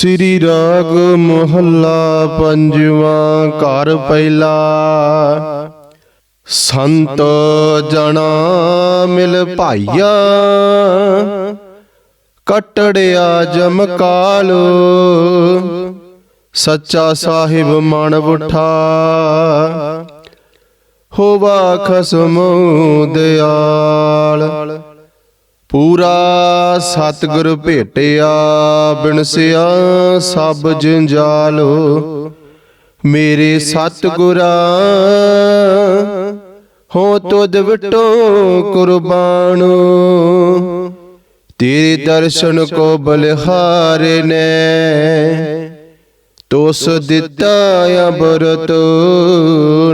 ਸ੍ਰੀ ਰਾਗ ਮੁਹੱਲਾ ਪੰਜਵਾਂ ਘਰ ਪਹਿਲਾ। ਸੰਤ ਜਣਾ ਮਿਲ ਭਾਈਆ, ਕਟੜਿਆ ਜਮ ਕਾਲ। ਸੱਚਾ ਸਾਹਿਬ ਮਨ ਉਠਾ, ਹੋਵਾ ਖਸਮ ਦਿਆਲ। ਪੂਰਾ ਸਤਿਗੁਰ ਭੇਟਿਆ, ਬਿਨਸਿਆ ਸਭ ਜੰਜਾਲ। ਮੇਰੇ ਸਤਿਗੁਰਾ, ਹੋ ਤੁਧ ਵਿਟੋ ਕੁਰਬਾਨ। ਤੇਰੇ ਦਰਸ਼ਨ ਕੋ ਬਲਿਹਾਰੇ ਨੇ, ਤੋਸ ਦਿੱਤਾ ਅਬਰਤ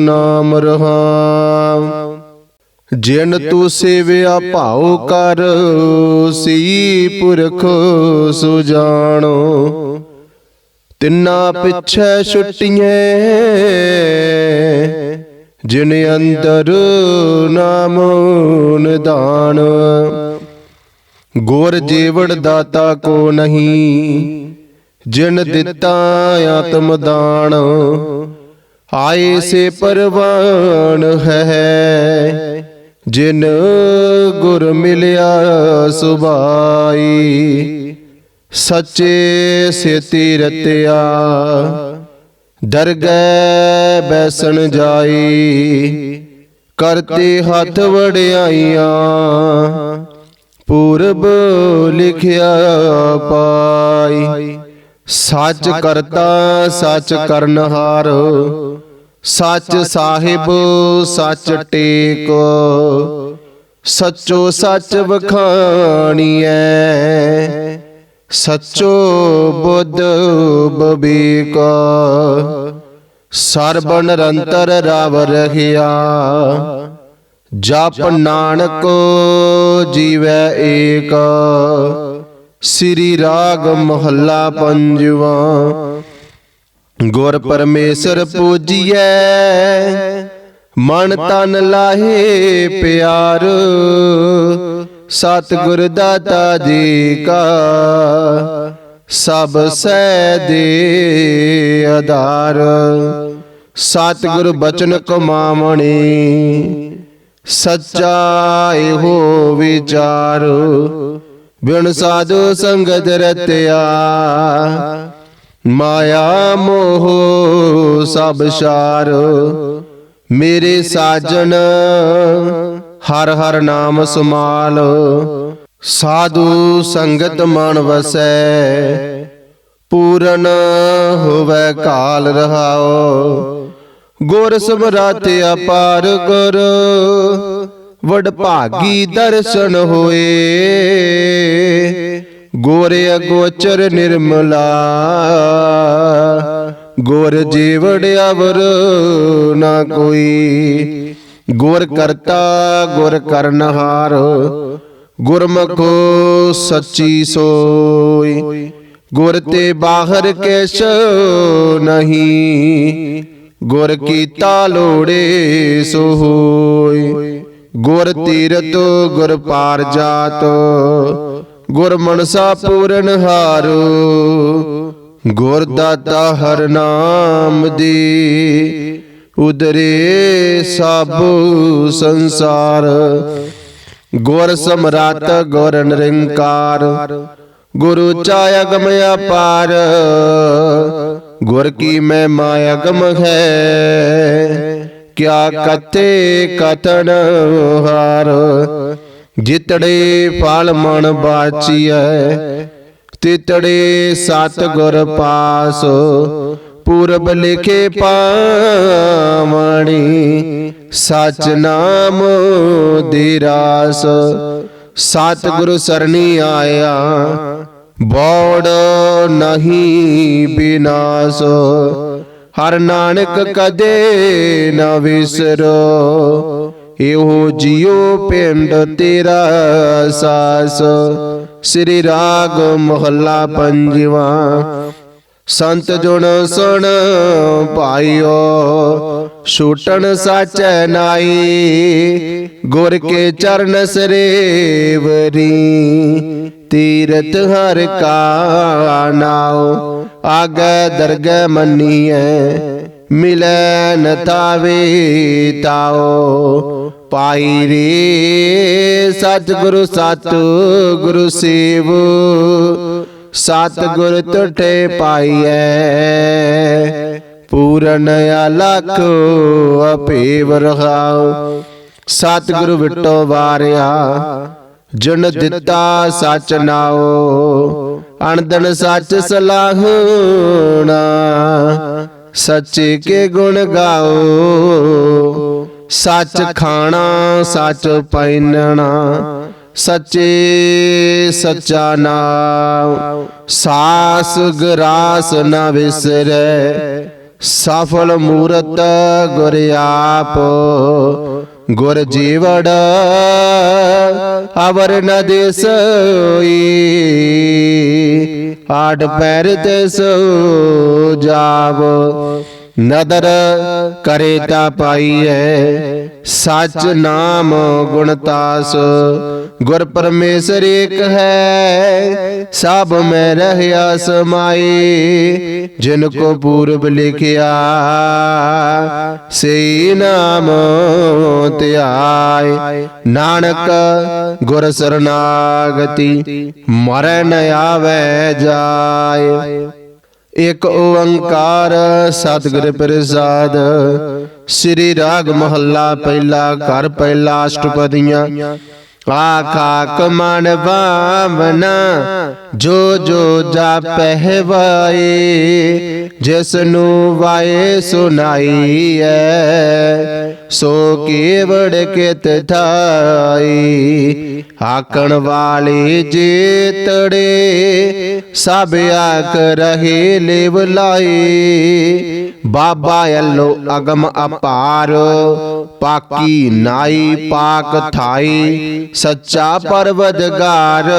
ਨਾਮ ਰਹਾਮ ਜਿਨ ਤੂੰ ਸੇਵਿਆ ਭਾਉ ਕਰ ਸੀ ਪੁਰਖ ਸੁਜਾਣੋ। ਤਿੰਨਾ ਪਿਛੈ ਛੁੱਟੀਆਂ ਜਿਨ ਅੰਦਰ ਨਾਮ ਨਿਦਾਨ ਗੁਰ ਜੀਵੜ ਦਾਤਾ ਕੋ ਨਹੀਂ ਜਿਨ ਦਿੱਤਾ ਆਤਮ ਦਾਨ। ਆਏ ਸੇ ਪਰਵਾਨ ਹੈ। ਜਿਨ ਗੁਰ ਮਿਲਿਆ ਸੁਭਾਈ, ਸੱਚੇ ਸੇਤੀ ਰਤਿਆ, ਦਰਗਹਿ ਬੈਸਣ ਜਾਈ, ਕਰਤੇ ਹੱਥ ਵੜਾਈਆਂ ਪੂਰਬ ਲਿਖਿਆ ਪਾਈ, ਸੱਚ ਕਰਤਾ, ਸੱਚ ਕਰਨਹਾਰ ਸੱਚ ਸਾਹਿਬ ਸੱਚ ਟੇਕ। ਸੱਚੋ ਸੱਚ ਵਖਾਣੀਐ। ਸੱਚੋ ਬੁੱਧ ਬਬੀਕ। ਸਰਬ ਨਿਰੰਤਰ ਰਵ ਰਹਿਆ। ਜਪ ਨਾਨਕ ਜੀਵੈ ਏਕ। ਸ੍ਰੀ ਰਾਗ ਮਹੱਲਾ ਪੰਜਵਾ। ਗੁਰ ਪਰਮੇਸ਼ਰ ਪੂਜੀਐ, ਮਨ ਤਨ ਲਾਹੇ ਪਿਆਰ। ਸਤਿਗੁਰ ਦਾਤਾ ਜੀ ਕਾ, ਸਭ ਸੈ ਦੇ ਆਧਾਰ। ਸਤਿਗੁਰ ਬਚਨ ਕਮਾਵਣੀ, ਸੱਚਾ ਇਹੋ ਵਿਚਾਰ। ਬਿਨ ਸਾਧੂ ਸੰਗਤ ਰਤਿਆ ਮਾਇਆ ਮੋਹ ਸਭ ਸਾਰ, ਮੇਰੇ ਸਾਜਨ, ਹਰ ਹਰ ਨਾਮ ਸਮਾਲ ਸਾਧੂ ਸੰਗਤ ਮਨ ਵਸੈ, ਪੂਰਨ ਹੋਵੇ ਕਾਲ ਰਹਾਓ ਗੁਰ ਸਮਰਾਤ ਅਪਾਰ ਗੁਰ ਵਡ ਭਾਗੀ ਦਰਸ਼ਨ ਹੋਏ। ਗੋਰੇ ਅਗੋਚਰ ਨਿਰਮਲਾ, ਗੋਰ ਜੀਵੜ ਅਵਰ ਨਾ ਕੋਈ। ਗੁਰ ਕਰਤਾ, ਗੁਰ ਕਰਨਹਾਰ ਗੁਰਮਖੋ ਸੱਚੀ ਸੋਈ। ਗੁਰ ਤੇ ਬਾਹਰ ਕੈਸ ਨਹੀਂ, ਗੁਰ ਕੀਤਾ ਲੋੜੇ ਸੋ ਹੋਈ। ਗੁਰ ਤੀਰਤ, ਗੁਰ ਪਾਰ ਜਾਤ ਗੁਰ ਮਨਸਾ ਪੂਰਨ ਹਾਰ, ਗੁਰ ਦਾਤਾ ਹਰ ਨਾਮ ਦੀ। ਉਦਰੇ ਸਭ ਸੰਸਾਰ, ਗੁਰ ਸਮਰਾਤ ਗੁਰ ਨਿਰੰਕਾਰ। ਗੁਰੂ ਚਾਇਆ ਗਮ ਅਪਾਰ, ਗੁਰ ਕੀ ਮੈਂ ਮਾਇਆ ਹੈ। ਕਿਆ ਕਤੇ ਕਤਨ ਹਾਰ ਜਿਤੜੇ ਫਲ ਮਨ ਬਾਚੀਐ, ਤਿਤੜੇ ਸਤ ਗੁਰ ਪਾਸ, ਪੂਰਬ ਲਿਖੇ ਪਾਵਣੀ, ਸਚ ਨਾਮ ਦੀ ਰਾਸ। ਸਤ ਗੁਰੂ ਸਰਣੀ ਆਇਆ, ਬੋੜ ਨਹੀਂ ਬਿਨਾਸ਼। ਹਰ ਨਾਨਕ ਕਦੇ ਨਾ ਵਿਸਰੋ ਇਹੋ ਜਿਉ ਪਿੰਡ ਤੇਰਾ ਸਾਸ। ਸ੍ਰੀ ਰਾਗ ਮਹੱਲਾ ਪੰਜਵਾ। ਸੰਤ ਜੁਣ ਸੁਣ ਭਾਈਓ, ਛੂਟਣ ਸਾਚੈ ਨਾਈ। ਗੁਰ ਕੇ ਚਰਨ ਸਰੇਵਰੀ, ਤੀਰਥ ਹਰ ਕਾ ਨਾਉ। ਆਗੇ ਦਰਗ ਮੰਨੀਐ, ਮਿਲੈ ਨ ਤਾਵੇ ਤਾਉ। ਪਾਈ ਰੇ ਸਤਿਗੁਰੂ ਸਤ ਗੁਰੂ ਸੇਵ। ਸਤ ਗੁਰ ਤੁਠੇ ਪਾਈਐ, ਪੂਰਨ ਅਲਖ ਅਪੇਵ ਰਹਾਉ। ਸਤ ਗੁਰੂ ਵਿਟੋ ਵਾਰਿਆ, ਜਨ ਦਿੱਤਾ ਸਚ ਨਾਉ। ਅਣਦਨ ਸੱਚ ਸਲਾਹਣਾ ਸੱਚੇ ਕੇ ਗੁਣ ਗਾਓ ਸੱਚ ਖਾਣਾ, ਸੱਚ ਪੈਨਣਾ, ਸੱਚੇ ਸੱਚਾ ਨਾਮ। ਸਾਸ ਗਰਾਸ ਨ ਵਿਸਰੈ, ਸਫਲ ਮੂਰਤ ਗੁਰ ਆਪ। ਗੁਰ ਜੀਵੜ ਅਵਰ ਨ ਦੇਸੋਈ ਆਡ ਪੈਰ ਤੇ ਸੋ ਜਾਵ। ਨਦਰ ਕਰੇ ਤਾ ਪਾਈਐ, ਸਚ ਨਾਮ ਗੁਣ ਤਾਸ। ਗੁਰ ਪਰਮੇਸ਼ਰ ਏਕ ਹੈ, ਸਭ ਮੈਂ ਰਹਿਆ ਸਮਾਈ। ਜਿਨ ਕੋ ਪੂਰਬ ਲਿਖਿਆ ਸੇ ਨਾਮ ਧਿਆਏ ਨਾਨਕ ਗੁਰ ਸਰਨਾਗਤੀ ਮਰੈ ਨ ਜਾਏ। ਇਕ ਓੰਕਾਰ ਸਤਿਗੁਰ ਪ੍ਰਸਾਦ। ਸ੍ਰੀ ਰਾਗ ਮਹੱਲਾ ਪਹਿਲਾ ਘਰ ਪਹਿਲਾ ਅਸ਼ਟਪਦੀਆਂ। ਆਖਾ ਕਮਨ ਬਾਵਨਾ ਜੋ ਜੋ ਜਾਪਹਿ ਵਾਏ ਜਿਸ ਨੂੰ ਵਾਏ ਸੁਨਾਈ ਐ ਸੋ ਕੇਵੜ ਕਿਤ ਥਾਈ, ਹਾਕਣ ਵਾਲੇ ਜੇਤੜੇ ਸਭ ਆਖ ਰਹੇ ਲਿਵ ਲਾਏ। ਬਾਬਾ ਅੱਲੋ ਅਗਮ ਅਪਾਰ, ਪਾਕੀ ਨਾਈ ਪਾਕ ਥਾਈ, ਸੱਚਾ ਪਰਵਦਗਾਰ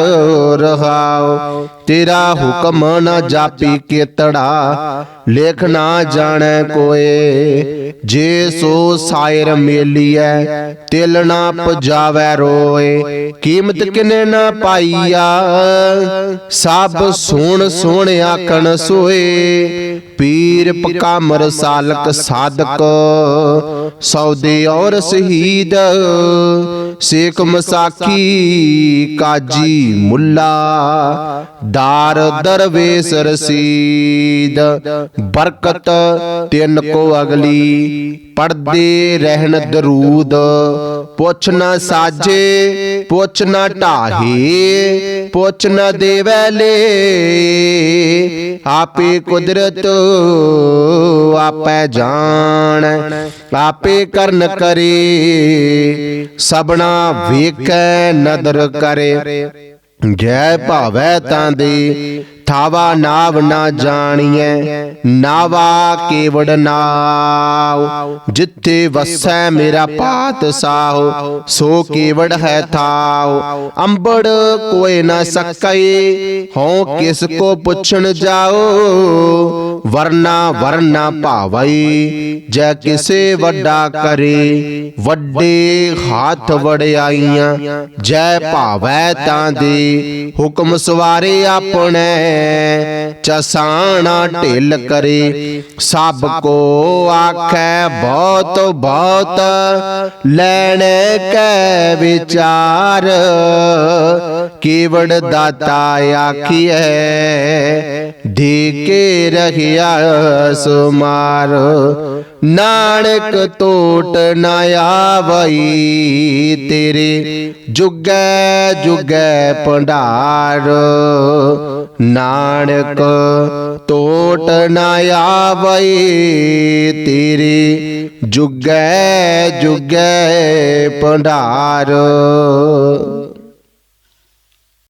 ਰਹਾਉ ਤੇਰਾ ਹੁਕਮ ਨਾ ਜਾਪੀ ਕੇਤੜਾ, ਲੇਖ ਨਾ ਜਾਣੈ ਕੋਏ। ਜੇ ਸੋ ਸਾਇਰ ਮੇਲੀਐ, ਤਿਲ ਨਾ ਪਜਾਵੈ ਰੋਏ। ਕੀਮਤ ਕਿਨੇ ਨਾ ਪਾਈਆ, ਸਭ ਸੁਣ ਸੁਣ ਆਖਣ ਸੋਏ। ਪੀਰ ਪਕਾਮਰ ਸਾਲਕ ਸਾਧਕ, ਸੌਦੇ ਔਰ ਸ਼ਹੀਦ। ਸੇਖ ਮਸਾਕੀ ਕਾਜੀ ਮੁੱਲਾ, ਦਾਰ ਦਰਵੇਸ ਰਸੀਦ, ਬਰਕਤ ਤਿੰਨ ਕੋ ਅਗਲੀ, ਪੜਦੇ ਰਹਿਣ ਦਰੂਦ, ਪੁੱਛ ਨਾ ਸਾਜੇ, ਪੁੱਛ ਨਾ ਢਾਹੇ, ਪੁੱਛ ਨਾ ਦੇਵੈ ਲੇ, ਆਪੇ ਕੁਦਰਤ ਆਪੇ ਜਾਣ ਆਪੇ ਕਰਨ ਕਰੇ ਸਬਣਾ ਵੇਖੈ, ਨਦਰ ਕਰੇ। ਜੈ ਭਾਵੈ ਤਾਂ ਦੇ, ਥਾਵਾ ਨਾਵ ਨਾ ਜਾਣੀਐ, ਨਾਵਾ ਕੇਵੜ ਨਾਉ। ਜਿੱਥੇ ਵਸੈ ਮੇਰਾ ਪਾਤ ਸਾਹੁ ਸੋ ਕੇਵੜ ਹੈ ਥਾਉ। ਅੰਬੜ ਕੋਏ ਨਾ ਸਕੈ, ਹਉ ਕਿਸ ਕੋ ਪੁੱਛਣ ਜਾਓ ਵਰਨਾ ਵਰਨਾ ਭਾਵਈ ਜੈ ਕਿਸੇ ਵੱਡਾ ਕਰੇ, ਵੱਡੇ ਹੱਥ ਵੜਾਈਆਂ ਜੈ ਭਾਵੈ ਤਾਂ ਦੇ, ਹੁਕਮ ਸਵਾਰੇ ਆਪਣੇ, ਚਸਾਣਾ ਢਿੱਲ ਕਰੇ, ਸਭ ਕੋ ਆਖੈ ਬਹੁਤ ਬਹੁਤ, ਲੈਣ ਕੈ ਵਿਚਾਰ, ਕੇਵੜ ਦਾਤਾ ਆਖੀਐ, ਦੇ ਕੇ ਰਹੀ ਰਹਿਆ ਸੁਮਾਰ। ਨਾਨਕ ਟੋਟ ਨਾ ਆਵਈ ਤੇਰੇ। ਜੁਗੈ ਜੁਗੈ ਭੰਡਾਰ। ਨਾਨਕ ਟੋਟ ਨਾ ਆਵਈ ਤੇਰੇ। ਜੁਗੈ ਜੁਗੈ ਭੰਡਾਰ।